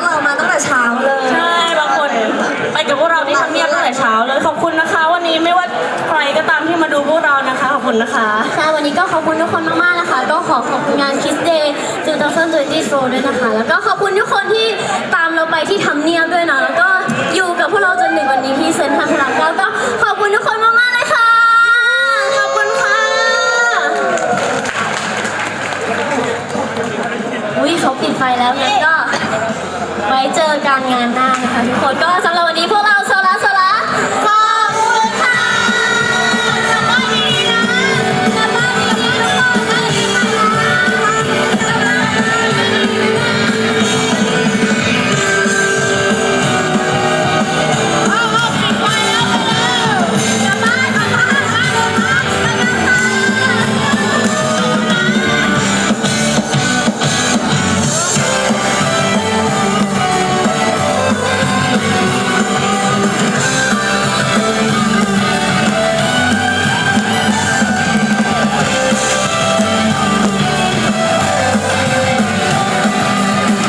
กเรามาตั้งแต่เช้าเลย ใช่บางคนไปกับพวกเราที่ทำเนียบตั้งแต่เช้าเลยขอบคุณนะคะ วันนี้ไม่ว่าใครก็ตามที่มาดูพวกเรานะคะขอบคุณนะคะใช่วันนี้ก็ขอบคุณทุกคนมากๆนะคะ ก็ขอขอบคุณงานคิสเดย์จูดอฟเซนจูดี้โซด้วยนะคะ แล้วก็ขอบคุณทุกคนที่ตามเราไปที่ทำเนียบด้วยนะ แล้วก็อยู่กับพวกเราจนถึงวันนี้ที่เซนทรัลพารากอนก็ขอบคุณทุกคนมากๆเลยค่ะ ขอบคุณค่ะอุ้ยเขาปิดไฟแล้วไง การงานได้นะคะทุกคนก็สำหรับ